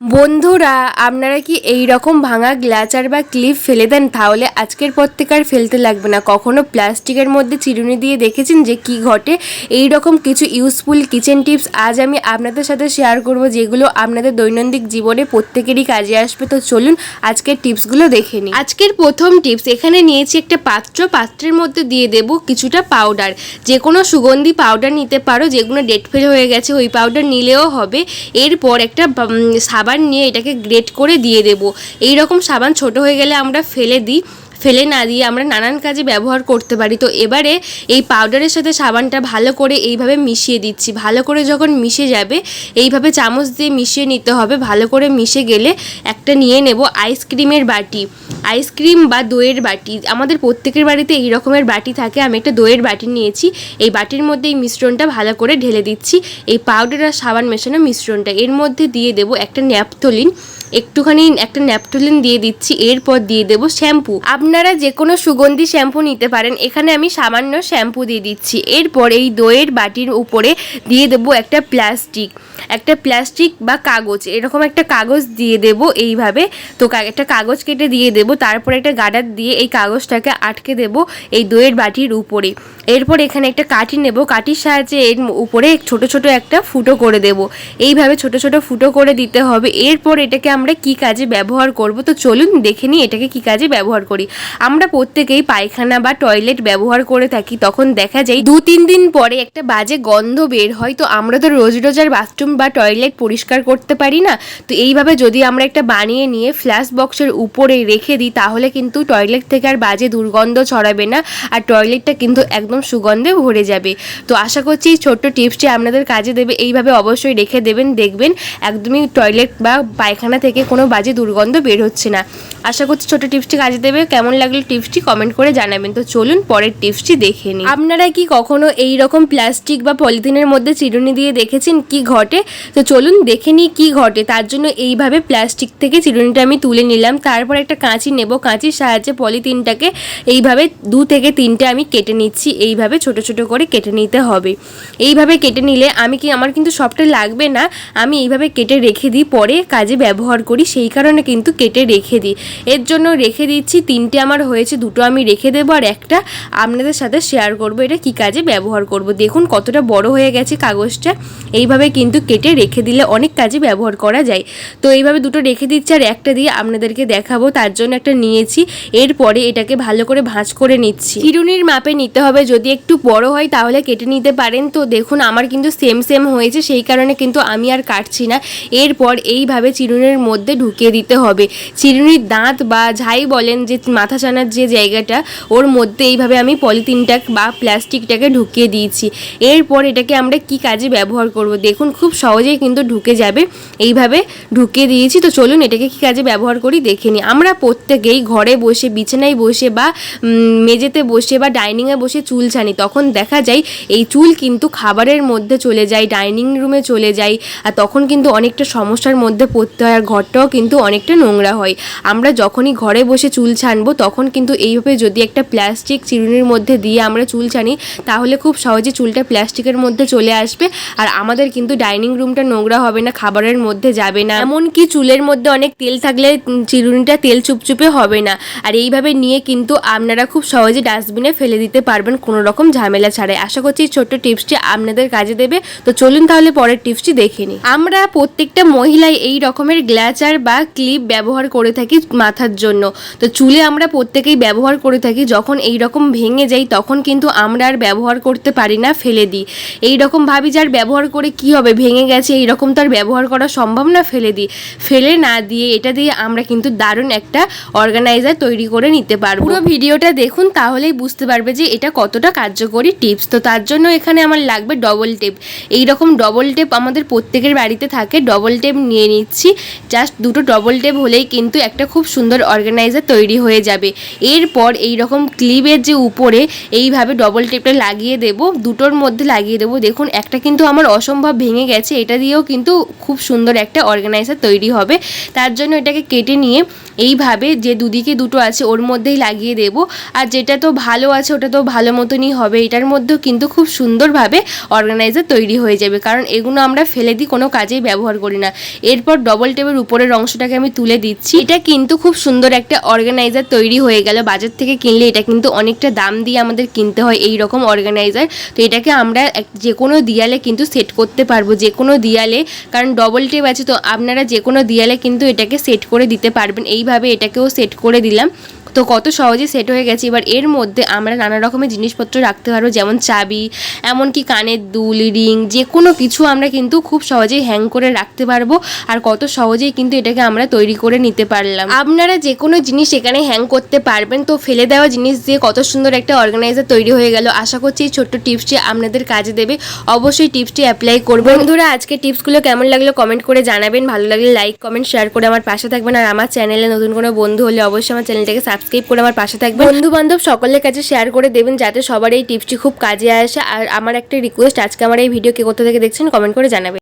বন্ধুরা আপনারা কি এই রকম ভাঙা গ্লাচার বা ক্লিপ ফেলে দেন? তাহলে আজকের পর থেকে আর ফেলতে লাগবে না। কখনো প্লাস্টিকের মধ্যে চিরুনি দিয়ে দেখেছেন যে কি ঘটে? এই রকম কিছু ইউজফুল কিচেন টিপস আজ আমি আপনাদের সাথে শেয়ার করব যেগুলো আপনাদের দৈনন্দিন জীবনে প্রত্যেকেরই কাজে আসবে। তো চলুন আজকের টিপসগুলো দেখে নিই। আজকের প্রথম টিপস এখানে নিয়েছি একটা পাত্র। পাত্রের মধ্যে দিয়ে দেব কিছুটা পাউডার যে কোনো সুগন্ধি পাউডার নিতে পারো যেগুলো ডেট ফেল হয়ে গেছে ওই পাউডার নিলেও হবে। এরপর একটা উম, সাবান নিয়ে এটাকে গ্রেট করে দিয়ে দেব। এই রকম সাবান ছোট হয়ে গেলে আমরা ফেলে দিই। ফেলে না দিয়ে আমরা নানান কাজে ব্যবহার করতে পারি। তো এবারে এই পাউডারের সাথে সাবানটা ভালো করে এইভাবে মিশিয়ে দিচ্ছি। ভালো করে যখন মিশে যাবে, এইভাবে চামচ দিয়ে মিশিয়ে নিতে হবে। ভালো করে মিশে গেলে একটা নিয়ে নেব আইসক্রিমের বাটি। আইসক্রিম বা দইয়ের বাটি। আমাদের প্রত্যেকের বাড়িতে এই রকমের বাটি থাকে। আমি একটা দইয়ের বাটি নিয়েছি। এই বাটির মধ্যে এই মিশ্রণটা ভালো করে ঢেলে দিচ্ছি। এই পাউডার আর সাবান মেশানো মিশ্রণটা। এর মধ্যে দিয়ে দেবো একটা ন্যাপথলিন। একটুখানি একটা ন্যাপথলিন দিয়ে দিচ্ছি। এরপর দিয়ে দেবো শ্যাম্পু আপনারা যে কোনো সুগন্ধি শ্যাম্পু নিতে পারেন। এখানে আমি সামান্য শ্যাম্পু দিয়ে দিচ্ছি। এরপর এই দইয়ের বাটির উপরে দিয়ে দেবো একটা প্লাস্টিক। একটা প্লাস্টিক বা কাগজ। এরকম একটা কাগজ দিয়ে দেব এইভাবে। তো একটা কাগজ কেটে দিয়ে দেব। তারপরে একটা গাডার দিয়ে এই কাগজটাকে আটকে দেব এই দইয়ের বাটির উপরে। এরপর এখানে একটা কাঠি নেব। কাঠির সাহায্যে এর উপরে ছোট ছোট একটা ফুটো করে দেব। এইভাবে ছোট ছোট ফুটো করে দিতে হবে। এরপর এটাকে আমরা কি কাজে ব্যবহার করব? তো চলুন দেখে নিই এটাকে কি কাজে ব্যবহার করি। আমরা প্রত্যেকেই পায়খানা বা টয়লেট ব্যবহার করে থাকি। তখন দেখা যায় দু তিন দিন পরে একটা বাজে গন্ধ বের হয়। তো আমরা তো রোজ রোজ আর বাথরুম বা টয়লেট পরিষ্কার করতে পারি না। তো এইভাবে যদি আমরা একটা বানিয়ে নিয়ে ফ্ল্যাশ বক্সের উপরে রেখে দিই, তাহলে কিন্তু টয়লেট থেকে আর বাজে দুর্গন্ধ ছড়াবে না। আর টয়লেটটা কিন্তু একদম সুগন্ধে ভরে যাবে। তো আশা করছি এই ছোট্ট টিপসটি আপনাদের কাজে দেবে। এইভাবে অবশ্যই রেখে দেবেন, দেখবেন একদমই টয়লেট বা পায়খানা থেকে কোনো বাজে দুর্গন্ধ বের হচ্ছে না। আশা করছি ছোট টিপসটি কাজে দেবে। কেমন লাগল টিপসটি কমেন্ট করে জানাবেন। তো চলুন পরের টিপসটি দেখে নিই। আপনারা কি কখনো এই রকম প্লাস্টিক বা পলিথিনের মধ্যে চিরুনি দিয়ে দেখেছেন কি ঘটে? তো চলুন দেখে নিই কি ঘটে। তার জন্য এইভাবে প্লাস্টিক থেকে চিরুনিটা আমি তুলে নিলাম। তারপর একটা কাঁচি নেব। কাঁচির সাহায্যে পলিথিনটাকে এইভাবে দু থেকে তিনটে আমি কেটে নিচ্ছি। এইভাবে ছোট ছোট করে কেটে নিতে হবে। এইভাবে কেটে নিলে আমি কি, আমার কিন্তু সবটা লাগবে না, আমি এইভাবে কেটে রেখে দিই, পরে কাজে ব্যবহার করি, সেই কারণে কিন্তু কেটে রেখে দিই। এর জন্য রেখে দিচ্ছি, তিনটে আমার হয়েছে, দুটো আমি রেখে দেবো আর একটা আপনাদের সাথে শেয়ার করব, এটা কি কাজে ব্যবহার করব। দেখুন কতটা বড় হয়ে গেছে কাগজটা, এইভাবে কিন্তু কেটে রেখে দিলে অনেক কাজে ব্যবহার করা যায়। তো এইভাবে দুটো রেখে দিচ্ছি আর একটা দিয়ে আপনাদেরকে দেখাবো, তার জন্য একটা নিয়েছি, এরপরে এটাকে ভালো করে ভাঁজ করে নিচ্ছি। চিরুনির মাপে নিতে হবে যদি একটু বড় হয় তাহলে কেটে নিতে পারেন। তো দেখুন, আমার কিন্তু সেম সেম হয়েছে, সেই কারণে কিন্তু আমি আর কাটছি না। এরপর এইভাবে চিরুনির মধ্যে ঢুকিয়ে দিতে হবে। চিরুনির দাঁত বা যাই বলেন যে মাথা চানার যে জায়গাটা, ওর মধ্যে এইভাবে আমি পলিথিনটা বা প্লাস্টিকটাকে ঢুকিয়ে দিয়েছি। এরপর এটাকে আমরা কি কাজে ব্যবহার করব? দেখুন, খুব সহজেই কিন্তু ঢুকে যাবে। এইভাবে ঢুকিয়ে দিয়েছি। তো চলুন, এটাকে কি কাজে ব্যবহার করি? দেখে নিই। আমরা প্রত্যেকেই ঘরে বসে, বিছানায় বসে বা মেঝেতে বসে বা ডাইনিংয়ে বসে চুল ছানি তখন দেখা যায় এই চুল কিন্তু খাবারের মধ্যে চলে যায়, ডাইনিং রুমে চলে যায়, আর তখন কিন্তু অনেকটা সমস্যার মধ্যে পড়তে হয়, আর ঘরটাও কিন্তু অনেকটা নোংরা হয়। আমরা যখনই ঘরে বসে চুল ছানবো, তখন কিন্তু এইভাবে যদি একটা প্লাস্টিক চিরুনির মধ্যে দিয়ে আমরা চুল ছানি, তাহলে খুব সহজে চুলটা প্লাস্টিকের মধ্যে চলে আসবে, আর আমাদের কিন্তু ডাইনিং রুমটা নোংরা হবে না, খাবারের মধ্যে যাবে না। এমনকি চুলের মধ্যে অনেক তেল থাকলে চিরুনিটা তেল চুপচুপে হবে না। আর এইভাবে নিয়ে কিন্তু আপনারা খুব সহজে ডাস্টবিনে ফেলে দিতে পারবেন কোনো রকম ঝামেলা ছাড়াই। আশা করছি এই ছোট্ট টিপসটি আপনাদের কাজে দেবে। তো চলুন তাহলে পরের টিপসটি দেখে নিই। আমরা প্রত্যেকটা মহিলাই এই রকমের গ্ল্যাচার বা ক্লিপ ব্যবহার করে থাকি মাথার জন্য। তো চুলে আমরা প্রত্যেকেই ব্যবহার করে থাকি। যখন এই রকম ভেঙে যাই তখন কিন্তু আমরা আর ব্যবহার করতে পারি না, ফেলে দিই। এই রকম ভাবি যার ব্যবহার করে কি হবে, ভেঙে গেছে, এই রকম তো আর ব্যবহার করা সম্ভব না, ফেলে দিই। ফেলে না দিয়ে এটা দিয়ে আমরা কিন্তু দারুণ একটা অর্গানাইজার তৈরি করে নিতে পারব। পুরো ভিডিওটা দেখুন, তাহলেই বুঝতে পারবে যে এটা কতটা কার্যকরী টিপস। তো তার জন্য এখানে আমার লাগবে ডবল টেপ এই রকম ডবল টেপ আমাদের প্রত্যেকের বাড়িতে থাকে ডবল টেপ নিয়ে নিচ্ছি। জাস্ট দুটো ডবল টেপ হলেই কিন্তু একটা খুব সুন্দর অর্গানাইজার তৈরি হয়ে যাবে। এরপর এই রকম ক্লিপের যে উপরে এইভাবে ডবল টেপটা লাগিয়ে দেব, দুটোর মধ্যে লাগিয়ে দেবো। দেখুন, একটা কিন্তু আমার অসম্ভব ভেঙে গেছে। এটা দিয়েও কিন্তু খুব সুন্দর একটা অর্গানাইজার তৈরি হবে। তার জন্য এটাকে কেটে নিয়ে এইভাবে যে দুদিকে দুটো আছে, ওর মধ্যেই লাগিয়ে দেব। আর যেটা তো ভালো আছে, ওটা তো ভালো মতো মতনই হবে, এটার মধ্যেও কিন্তু খুব সুন্দরভাবে অর্গানাইজার তৈরি হয়ে যাবে। কারণ এগুলো আমরা ফেলে দিই কোনো কাজেই ব্যবহার করি না। এরপর ডবল টেপের উপরের অংশটাকে আমি তুলে দিচ্ছি। এটা কিন্তু খুব সুন্দর একটা অর্গানাইজার তৈরি হয়ে গেল। বাজার থেকে কিনলে এটা কিন্তু অনেকটা দাম দিয়ে আমাদের কিনতে হয় এই রকম অর্গানাইজার তো এটাকে আমরা যে কোনো দিয়ালে কিন্তু সেট করতে পারব যে কোনো দিয়ালে। কারণ ডবল টেপ আছে, তো আপনারা যে কোনো দিয়ালে কিন্তু এটাকে সেট করে দিতে পারবেন। এইভাবে এটাকেও সেট করে দিলাম। তো কত সহজে সেট হয়ে গেছে। এবার এর মধ্যে আমরা নানা রকমের জিনিসপত্র রাখতে পারব, যেমন চাবি, এমনকি কানের দুল রিং যে কোনো কিছু আমরা কিন্তু খুব সহজেই হ্যাং করে রাখতে পারব আর কত সহজেই কিন্তু এটাকে আমরা তৈরি করে নিতে পারলাম। আপনারা যে কোনো জিনিস এখানে হ্যাং করতে পারবেন। তো ফেলে দেওয়া জিনিস দিয়ে কত সুন্দর একটা অর্গানাইজার তৈরি হয়ে গেল। আশা করছি এই ছোট্ট টিপসটি আপনাদের কাজে দেবে। অবশ্যই টিপসটি অ্যাপ্লাই করবেন বন্ধুরা, আজকে টিপসগুলো কেমন লাগল কমেন্ট করে জানাবেন। ভালো লাগলে লাইক কমেন্ট শেয়ার করে আমার পাশে থাকবেন। আর আমার চ্যানেলে নতুন কোনো বন্ধু হলে অবশ্যই আমার চ্যানেলটাকে সাবস্ক্রাইব করে আমার পাশে থাকবেন। বন্ধু বান্ধব সকলের কাছে শেয়ার করে দেবেন যাতে সবার এই টিপসটি খুব কাজে আসে। আর আমার একটা রিকোয়েস্ট আজকে আমার এই ভিডিও কে কোথা থেকে দেখছেন কমেন্ট করে জানাবেন।